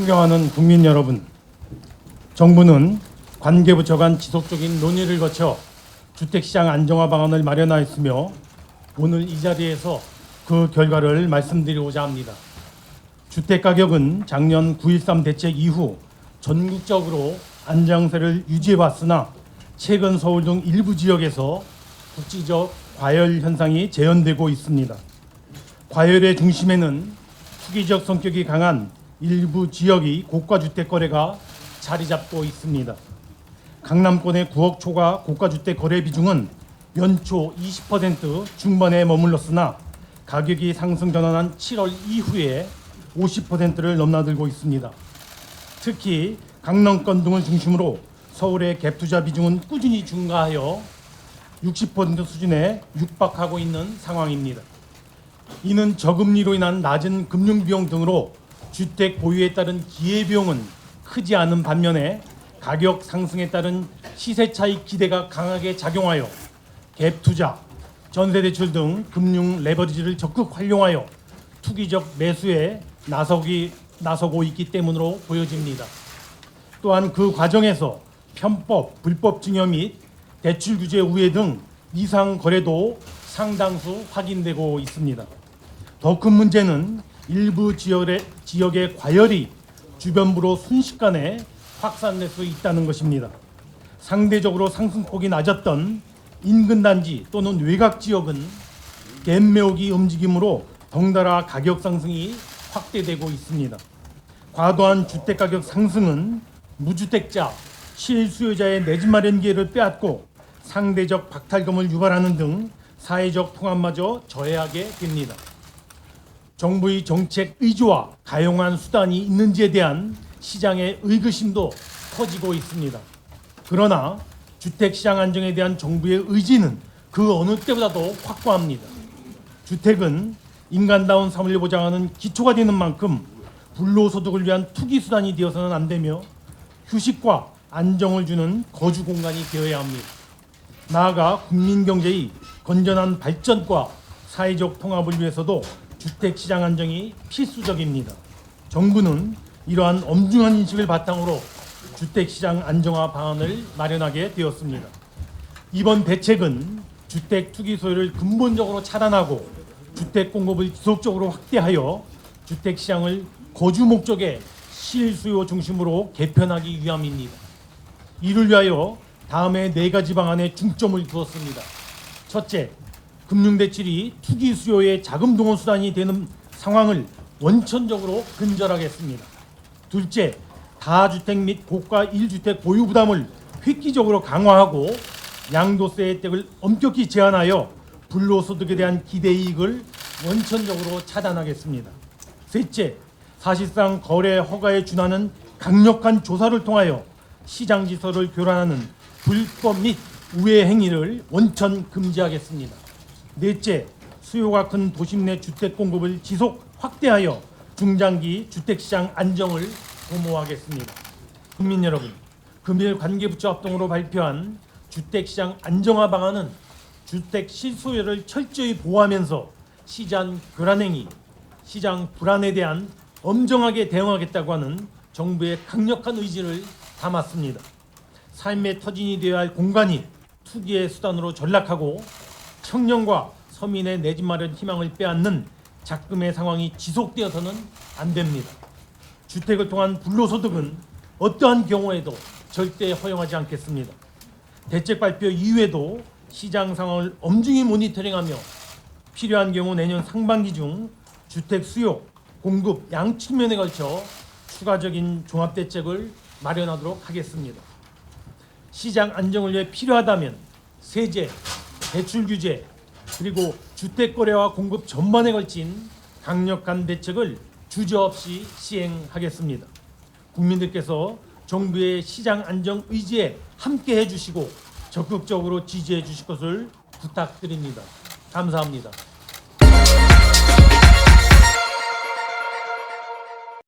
존경하는 국민 여러분, 정부는 관계부처 간 지속적인 논의를 거쳐 주택시장 안정화 방안을 마련하였으며 오늘 이 자리에서 그 결과를 말씀드리고자 합니다. 주택 가격은 작년 9.13 대책 이후 전국적으로 안정세를 유지해 왔으나 최근 서울 등 일부 지역에서 국지적 과열 현상이 재현되고 있습니다. 과열의 중심에는 투기적 성격이 강한 일부 지역이 고가 주택 거래가 자리 잡고 있습니다. 강남권의 9억 초과 고가 주택 거래 비중은 연초 20% 중반에 머물렀으나 가격이 상승 전환한 7월 이후에 50%를 넘나들고 있습니다. 특히 강남권 등을 중심으로 서울의 갭 투자 비중은 꾸준히 증가하여 60% 수준에 육박하고 있는 상황입니다. 이는 저금리로 인한 낮은 금융 비용 등으로 주택 보유에 따른 기회 비용은 크지 않은 반면에 가격 상승에 따른 시세 차익 기대가 강하게 작용하여 갭 투자, 전세 대출 등 금융 레버리지를 적극 활용하여 투기적 매수에 나서기 나서고 있기 때문으로 보여집니다. 또한 그 과정에서 편법, 불법 증여 및 대출 규제 우회 등 이상 거래도 상당수 확인되고 있습니다. 더 큰 문제는 일부 지역의, 지역의 과열이 주변부로 순식간에 확산될 수 있다는 것입니다. 상대적으로 상승폭이 낮았던 인근 단지 또는 외곽 지역은 갭 메우기 움직임으로 덩달아 가격 상승이 확대되고 있습니다. 과도한 주택 가격 상승은 무주택자, 실수요자의 내 집 마련 기회를 빼앗고 상대적 박탈감을 유발하는 등 사회적 통합마저 저해하게 됩니다. 정부의 정책 의지와 가용한 수단이 있는지에 대한 시장의 의구심도 커지고 있습니다. 그러나 주택 시장 안정에 대한 정부의 의지는 그 어느 때보다도 확고합니다. 주택은 인간다운 삶을 보장하는 기초가 되는 만큼 불로소득을 위한 투기 수단이 되어서는 안 되며 휴식과 안정을 주는 거주 공간이 되어야 합니다. 나아가 국민 경제의 건전한 발전과 사회적 통합을 위해서도 주택 시장 안정이 필수적입니다. 정부는 이러한 엄중한 인식을 바탕으로 주택 시장 안정화 방안을 마련하게 되었습니다. 이번 대책은 주택 투기 소유를 근본적으로 차단하고 주택 공급을 지속적으로 확대하여 주택 시장을 거주 목적의 실수요 중심으로 개편하기 위함입니다. 이를 위하여 다음에 네 가지 방안에 중점을 두었습니다. 첫째, 금융대출이 투기 수요의 자금 동원 수단이 되는 상황을 원천적으로 근절하겠습니다. 둘째, 다주택 및 고가 1주택 보유 부담을 획기적으로 강화하고 양도세 혜택을 엄격히 제한하여 불로소득에 대한 기대 이익을 원천적으로 차단하겠습니다. 셋째, 사실상 거래 허가에 준하는 강력한 조사를 통하여 시장 지서를 교란하는 불법 및 우회 행위를 원천 금지하겠습니다. 넷째, 수요가 큰 도심 내 주택 공급을 지속 확대하여 중장기 주택 시장 안정을 도모하겠습니다. 국민 여러분, 금일 관계부처 합동으로 발표한 주택 시장 안정화 방안은 주택 실소유를 철저히 보호하면서 시장 교란 행위, 시장 불안에 대한 엄정하게 대응하겠다고 하는 정부의 강력한 의지를 담았습니다. 삶의 터진이 되어야 할 공간이 투기의 수단으로 전락하고 청년과 서민의 내 집 마련 희망을 빼앗는 작금의 상황이 지속되어서는 안 됩니다. 주택을 통한 불로소득은 어떠한 경우에도 절대 허용하지 않겠습니다. 대책 발표 이후에도 시장 상황을 엄중히 모니터링하며 필요한 경우 내년 상반기 중 주택 수요, 공급 양 측면에 걸쳐 추가적인 종합 대책을 마련하도록 하겠습니다. 시장 안정을 위해 필요하다면 세제, 대출 규제 그리고 주택 거래와 공급 전반에 걸친 강력한 대책을 주저없이 시행하겠습니다. 국민들께서 정부의 시장 안정 의지에 함께 해주시고 적극적으로 지지해 주실 것을 부탁드립니다. 감사합니다.